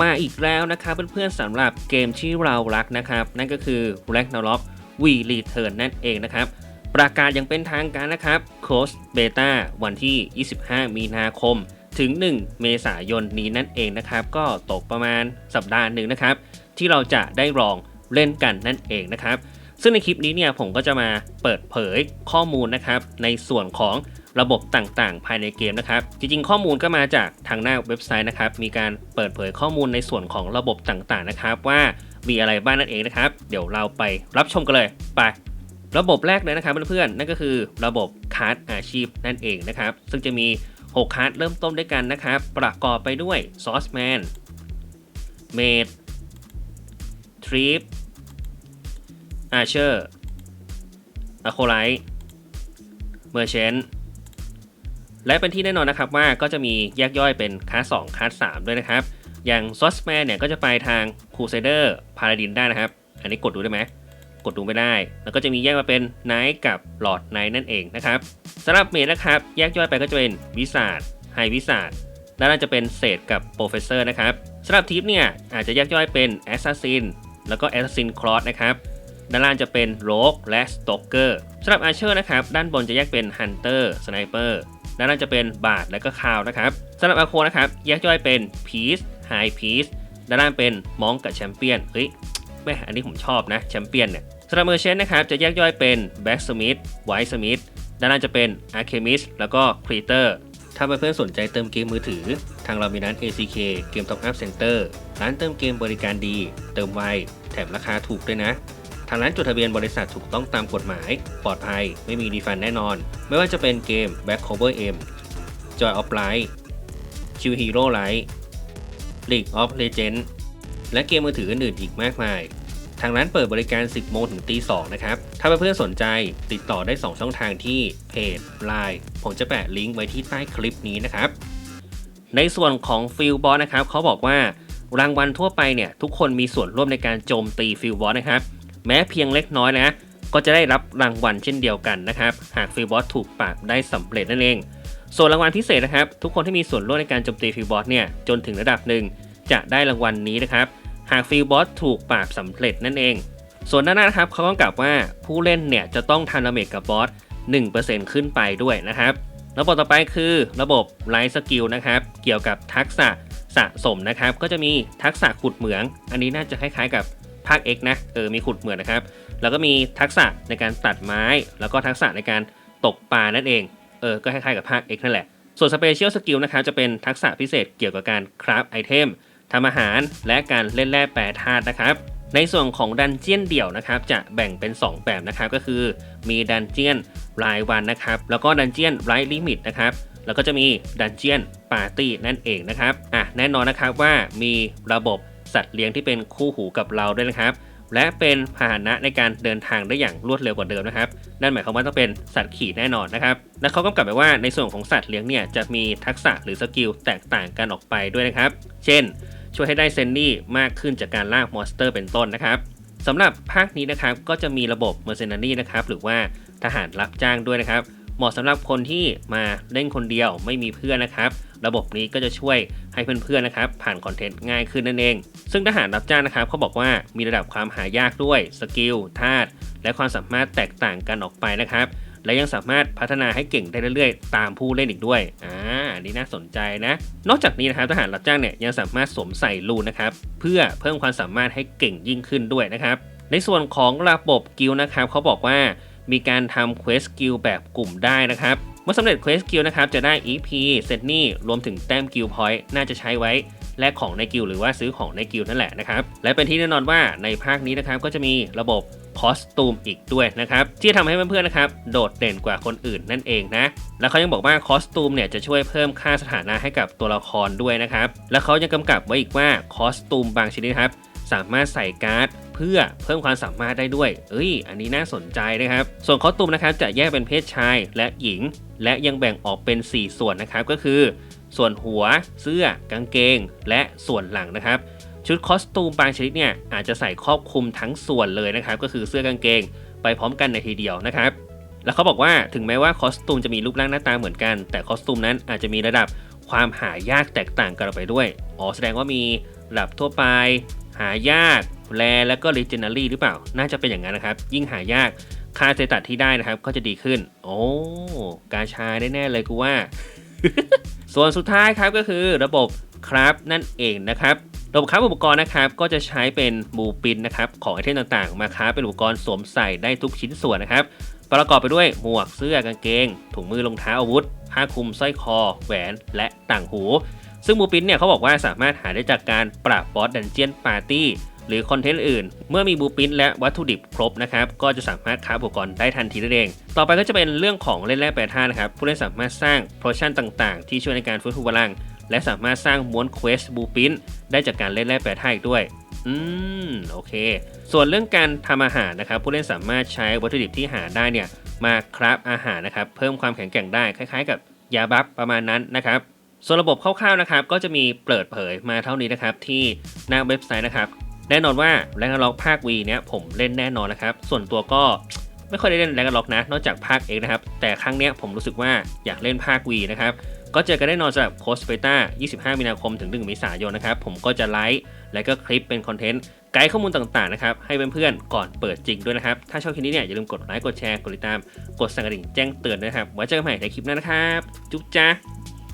มาอีกแล้วนะครับเพื่อนๆสำหรับเกมที่เรารักนะครับ นั่นก็คือ Ragnarok V Return นั่นเองนะครับ ประกาศอย่างเป็นทางการนะครับโคสเบต้าวันที่ 25 มีนาคม ถึง 1 เมษายนนี้นั่นเองนะครับ ก็ตกประมาณสัปดาห์หนึ่งนะครับ ที่เราจะได้ลองเล่นกันนั่นเองนะครับ ซึ่งในคลิปนี้เนี่ยผมก็จะมาเปิดเผยข้อมูลนะครับในส่วนของระบบต่างๆ ภายในเกมนะครับ จริงๆ ข้อมูลก็มาจากทางหน้าเว็บไซต์นะครับ มีการเปิดเผยข้อมูลในส่วนของระบบต่างๆ นะครับ ว่ามีอะไรบ้างนั่นเองนะครับ เดี๋ยวเราไปรับชมกันเลย ไประบบแรกเลยนะครับเพื่อนๆ นั่นก็คือระบบคาร์ดอาชีพนั่นเองนะครับ ซึ่งจะมี 6 คาร์ดเริ่มต้นด้วยกันนะครับ ประกอบไปด้วยซอสแมนเมดทริป อาเชอร์อะโคไลท์เมอร์เชนและเป็นที่แน่นอนนะครับว่าก็จะมีแยกย่อยเป็นคาร์ด2คาร์ด3ด้วยนะครับ อย่างซอสแมนเนี่ยก็จะไปทางคูเซเดอร์พาราดินได้นะครับ อันนี้กดดูได้ไหมกดดูไม่ได้ แล้วก็จะมีแยกมาเป็นไนท์กับหลอดไนท์นั่นเองนะครับสำหรับเมดนะครับ แยกย่อยไปก็จะเป็นวิสาดไฮวิสาดด้านล่างจะเป็นเศษกับโปรเฟสเซอร์นะครับสำหรับทิปเนี่ยอาจจะแยกย่อยเป็นแอสซัสซินแล้วก็แอสซัสซินคลอสนะครับ ด้านล่างจะเป็นโรกและสโตเกอร์สำหรับอาเชอร์นะครับ ด้านบนจะแยกเป็นฮันเตอร์สไนเปอร์ด้านล่างจะเป็นบาดและก็คาวนะครับสำหรับอาโคนะครับแยกย่อยเป็นพีซไฮพีซด้านล่างเป็นมองกับแชมเปี้ยนเฮ้ยแม่อันนี้ผมชอบนะแชมเปี้ยนเนี่ยสำหรับเมอร์เชนนะครับจะแยกย่อยเป็นแบ็กสมิธไวท์สมิธด้านล่างจะเป็นอาร์เคมิสแล้วก็ครีเตอร์ถ้าเพื่อนๆสนใจเติมเกมมือถือ ทางเรามีร้าน ACK เกม Top Up Center ร้านเติมเกมบริการดี เติมไว แถมราคาถูกด้วยนะ ทางร้านจดทะเบียนบริษัทถูกต้องตามกฎหมาย ปลอดภัย ไม่มีดีฟันแน่นอน ไม่ว่าจะเป็นเกม Back Cover M Joy of Light Q Hero Light League of Legends และเกมมือถืออื่นๆอีกมากมาย ทางร้านเปิดบริการ 10 โมงถึงตี 2 นะครับ ถ้าเพื่อนๆสนใจติดต่อได้ 2 ช่องทางที่เพจ Line ผมจะแปะลิงก์ไว้ที่ใต้คลิปนี้นะครับ ในส่วนของฟิลบอสนะครับเขาบอกว่ารางวัลทั่วไปเนี่ย ทุกคนมีส่วนร่วมในการโจมตีฟิลบอสนะครับ แม้เพียงเล็กน้อยนะ ก็จะได้รับรางวัลเช่นเดียวกันนะครับ หากฟิลบอสถูกปราบได้สำเร็จนั่นเอง ส่วนรางวัลพิเศษนะครับ ทุกคนที่มีส่วนร่วมในการโจมตีฟิลบอสเนี่ยจนถึงระดับหนึ่งจะได้รางวัลนี้นะครับ หากฟิลบอสถูกปราบสำเร็จนั่นเอง ส่วนด้านหน้านะครับเขาก็กล่าวว่าผู้เล่นเนี่ยจะต้องทำดาเมจกับบอส1%ขึ้นไปด้วยนะครับ ระบบต่อไปคือระบบไลฟ์สกิลนะครับ เกี่ยวกับทักษะสะสมนะครับ ก็จะมีทักษะขุดเหมือง อันนี้น่าจะคล้ายๆกับ ภาค X นะเออมีขุดเหมืองนะครับ แล้วก็มีทักษะในการตัดไม้ แล้วก็ทักษะในการตกปลานั่นเองเออก็คล้ายๆกับภาค X นั่นแหละ ส่วนสเปเชียลสกิลนะครับจะเป็นทักษะพิเศษเกี่ยวกับการคราฟไอเทมทำอาหารและการเล่นแร่แปรธาตุนะครับในส่วนของดันเจียนเดี่ยวนะครับจะแบ่งเป็น 2 แบบนะครับก็คือมีดันเจียนรายวันนะครับแล้วก็ดันเจียนไรลิมิตนะครับแล้วก็จะมีดันเจียนปาร์ตี้นั่นเองนะครับอะแน่นอนนะครับว่ามีระบบ สัตว์เลี้ยงที่เป็นคู่หูกับเราด้วยนะครับ และเป็นพาหนะในการเดินทางได้อย่างรวดเร็วกว่าเดิมนะครับ นั่นหมายความว่าต้องเป็นสัตว์ขี่แน่นอนนะครับ และเขากำกับไว้ว่าในส่วนของสัตว์เลี้ยงเนี่ยจะมีทักษะหรือสกิลแตกต่างกันออกไปด้วยนะครับ เช่น ช่วยให้ได้เซนนี่มากขึ้นจากการล่ามอนสเตอร์เป็นต้นนะครับสำหรับภาคนี้นะครับก็จะมีระบบ Mercenary นะครับหรือว่าทหารรับจ้างด้วยนะครับ เหมาะสำหรับคนที่มาเล่นคนเดียวไม่มีเพื่อนนะครับ ระบบนี้ก็จะช่วยให้เพื่อนๆนะครับผ่านคอนเทนต์ง่ายขึ้นนั่นเอง ซึ่งทหารรับจ้างนะครับเขาบอกว่ามีระดับความหายากด้วยสกิลธาตุและความสามารถแตกต่างกันออกไปนะครับและยังสามารถพัฒนาให้เก่งได้เรื่อยๆ ตามผู้เล่นอีกด้วย อ่า อันนี้น่าสนใจนะ นอกจากนี้นะครับทหารรับจ้างเนี่ยยังสามารถสวมใส่รูนะครับ เพื่อเพิ่มความสามารถให้เก่งยิ่งขึ้นด้วยนะครับ ในส่วนของระบบกิลด์นะครับเขาบอกว่ามีการทำเควสกิลแบบกลุ่มได้นะครับ เมื่อสำเร็จเควสกิลนะครับจะได้ EP เซตนี่รวมถึงแต้มกิลพอยต์น่าจะใช้ไว้แลกของในกิลหรือว่าซื้อของในกิลนั่นแหละนะครับ และเป็นที่แน่นอนว่าในภาคนี้นะครับก็จะมีระบบคอสตูมอีกด้วยนะครับที่จะทำให้เพื่อนๆนะครับโดดเด่นกว่าคนอื่นนั่นเองนะแล้วเขายังบอกว่าคอสตูมเนี่ยจะช่วยเพิ่มค่าสถานะให้กับตัวละครด้วยนะครับและเขายังกำกับไว้อีกว่าคอสตูมบางชนิดครับสามารถใส่การ์ด เพื่อเพิ่มความสามารถได้ด้วย เอ้ย อันนี้น่าสนใจนะครับ ส่วนคอสตูมนะครับจะแยกเป็นเพศชายและหญิง และยังแบ่งออกเป็น 4 ส่วนนะครับก็คือ ส่วนหัว เสื้อกางเกง และส่วนหลังนะครับ ชุดคอสตูมบางชนิดเนี่ยอาจจะใส่ครอบคลุมทั้งส่วนเลยนะครับ ก็คือเสื้อกางเกง ไปพร้อมกันในทีเดียวนะครับแล้วเขาบอกว่าถึงแม้ว่าคอสตูมจะมีรูปร่างหน้าตาเหมือนกัน แต่คอสตูมนั้นอาจจะมีระดับความหายากแตกต่างกันออกไปด้วย อ๋อแสดงว่ามีระดับทั่วไป หายาก แรแล้วก็ legendary หรือเปล่า น่าจะเป็นอย่างนั้นนะครับ ยิ่งหายากค่าเซตัดที่ได้นะครับ ก็จะดีขึ้น โอ้กาชาแน่ๆเลยกูว่า ส่วนสุดท้ายครับก็คือระบบครับนั่นเองนะครับระบบครับอุปกรณ์นะครับก็จะใช้เป็นบูปินนะครับของไอเทมต่างๆ มาค้าเป็นอุปกรณ์สวมใส่ได้ทุกชิ้นส่วนนะครับ ประกอบไปด้วยหมวกเสื้อกางเกง ถุงมือรองเท้าอาวุธ ผ้าคลุมสร้อยคอ แหวนและต่างหู ซึ่งบูปินเนี่ยเขาบอกว่าสามารถหาได้จากการปราบบอสดันเจียนปาร์ตี้ หรือคอนเทนต์อื่น เมื่อมีบูปินและวัตถุดิบครบนะครับก็จะสามารถค้าอุปกรณ์ได้ทันทีนั่นเอง ต่อไปก็จะเป็นเรื่องของเล่นแร่แปรธาตุนะครับผู้เล่นสามารถสร้างโพชั่นต่างๆ ที่ช่วยในการฟื้นฟูพลัง และสามารถสร้างม้วนเควสบูปินได้จากการเล่นแร่แปรธาตุอีกด้วยอืมโอเค ส่วนเรื่องการทำอาหารนะครับ ผู้เล่นสามารถใช้วัตถุดิบที่หาได้เนี่ยมาคราฟอาหารนะครับ เพิ่มความแข็งแกร่งได้คล้ายๆ กับยาบัฟประมาณนั้นนะครับ ส่วนระบบคร่าวๆนะครับ ก็จะมีเปิดเผยมาเท่านี้นะครับ ที่หน้าเว็บไซต์นะครับ แน่นอนว่าแรงล็อกภาค V เนี่ยผมเล่นแน่นอนนะครับ ส่วนตัวก็ไม่ค่อยได้เล่นแรงล็อกนะ นอกจากภาค X นะครับ แต่ครั้งเนี้ยผมรู้สึกว่าอยากเล่นภาค V นะครับ ก็เจอกันแน่นอนสำหรับโคสเบต้า25 มีนาคมถึง 1 เมษายนนะครับ ผมก็จะไลฟ์และก็คลิปเป็นคอนเทนต์ไกด์ข้อมูลต่างๆนะครับ ให้เพื่อนๆก่อนเปิดจริงด้วยนะครับ ถ้าชอบคลิปนี้เนี่ยอย่าลืมกดไลค์ กดแชร์ กดติดตาม กดสั่นกระดิ่งแจ้งเตือนด้วยนะครับ ไว้เจอกันใหม่ในคลิปหน้านะครับ จุ๊บจ้า